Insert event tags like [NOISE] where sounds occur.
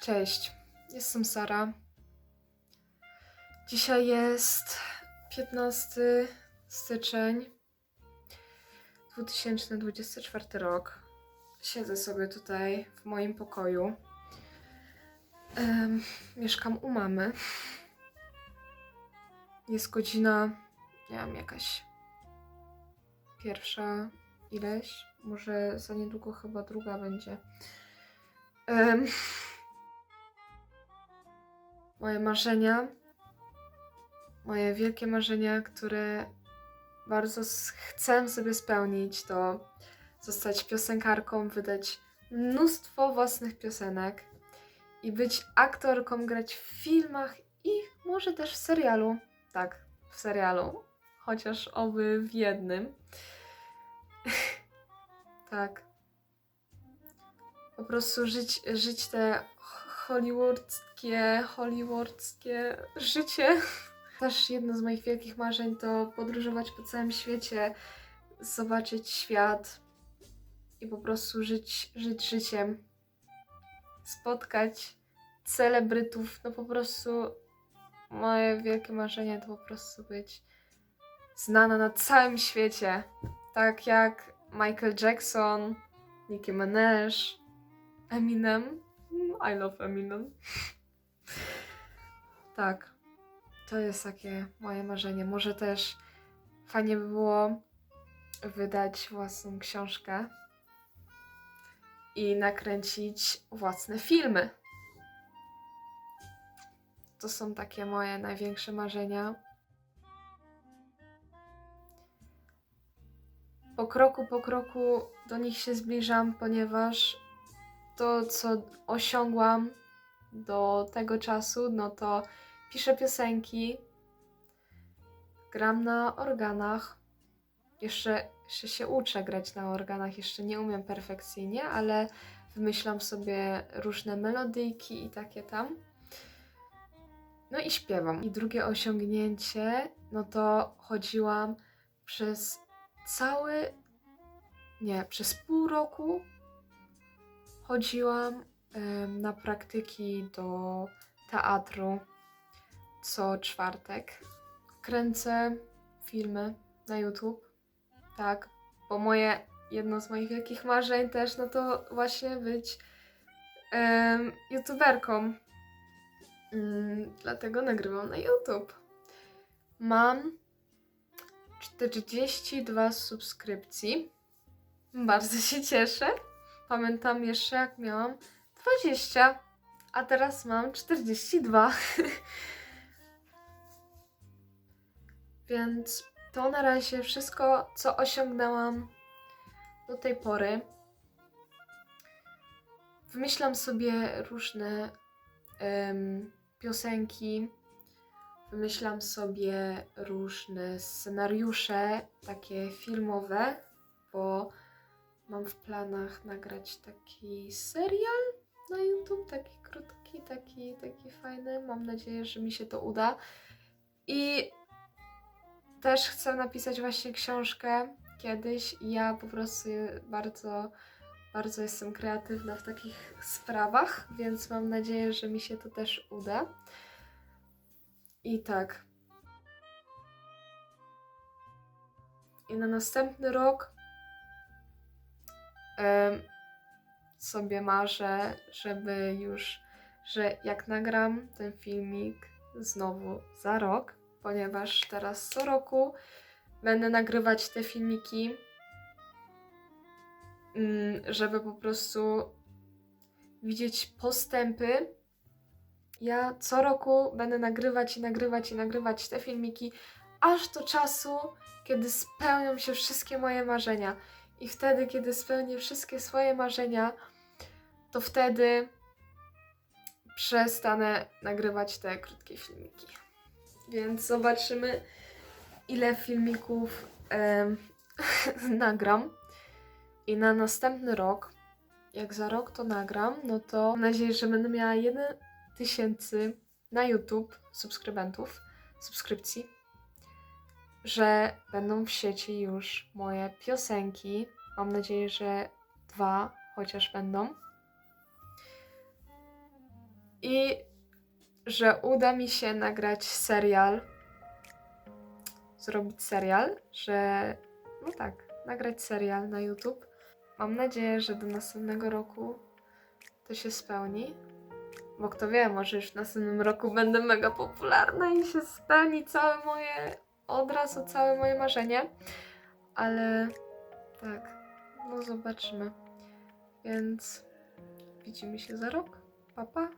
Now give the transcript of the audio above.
Cześć, jestem Sara. Dzisiaj jest 15 styczeń 2024 rok. Siedzę sobie tutaj w moim pokoju. Em, mieszkam u mamy. Jest godzina, nie wiem, jakaś pierwsza ileś. Może za niedługo chyba druga będzie. Em, moje marzenia, moje wielkie marzenia, które bardzo chcę sobie spełnić, to zostać piosenkarką, wydać mnóstwo własnych piosenek i być aktorką, grać w filmach i może też w serialu. Tak, w serialu, chociaż oby w jednym. [LAUGHS] tak. Po prostu żyć, żyć te hollywoodzkie, hollywoodzkie życie. [LAUGHS] Też jedno z moich wielkich marzeń to podróżować po całym świecie, zobaczyć świat i po prostu żyć, żyć życiem. Spotkać celebrytów. No po prostu moje wielkie marzenie to po prostu być znana na całym świecie. Tak jak Michael Jackson, Nicki Minaj, Eminem. Mm, I love Eminem. [LAUGHS] tak. To jest takie moje marzenie. Może też fajnie by było wydać własną książkę i nakręcić własne filmy. To są takie moje największe marzenia. Po kroku po kroku do nich się zbliżam, ponieważ to, co osiągłam do tego czasu, no to piszę piosenki, gram na organach. Jeszcze, jeszcze się uczę grać na organach, jeszcze nie umiem perfekcyjnie, ale wymyślam sobie różne melodyjki i takie tam. No i śpiewam. I drugie osiągnięcie, no to chodziłam przez cały, nie, przez pół roku chodziłam na praktyki do teatru co czwartek. Kręcę filmy na YouTube. Tak, bo moje, jedno z moich wielkich marzeń też, no to właśnie być em, youtuberką. Mm, dlatego nagrywam na YouTube. Mam 42 subskrypcji. Bardzo się cieszę. Pamiętam jeszcze jak miałam 20, a teraz mam 42. [LAUGHS] Więc to na razie wszystko, co osiągnęłam do tej pory. Wymyślam sobie różne piosenki, wymyślam sobie różne scenariusze, takie filmowe, bo mam w planach nagrać taki serial na YouTube, taki krótki, taki, taki fajny. Mam nadzieję, że mi się to uda. I też chcę napisać właśnie książkę kiedyś. Ja po prostu bardzo, bardzo jestem kreatywna w takich sprawach, więc mam nadzieję, że mi się to też uda. I tak. I na następny rok sobie marzę, żeby już, że jak nagram ten filmik znowu za rok, ponieważ teraz co roku będę nagrywać te filmiki, mm, żeby po prostu widzieć postępy. Ja co roku będę nagrywać i nagrywać i nagrywać te filmiki, aż do czasu, kiedy spełnią się wszystkie moje marzenia. I wtedy, kiedy spełnię wszystkie swoje marzenia, to wtedy przestanę nagrywać te krótkie filmiki. Więc zobaczymy, ile filmików em, [LAUGHS] nagram. I na następny rok, jak za rok to nagram, no to mam nadzieję, że będę miała 1 tysięcy na YouTube subskrybentów, subskrypcji, że będą w sieci już moje piosenki. Mam nadzieję, że dwa chociaż będą. I że uda mi się nagrać serial. Zrobić serial, że no tak, nagrać serial na YouTube. Mam nadzieję, że do następnego roku to się spełni. Bo kto wie, może już w następnym roku będę mega popularna i się spełni całe moje, od razu całe moje marzenie. Ale tak, no zobaczymy. Więc widzimy się za rok. papá.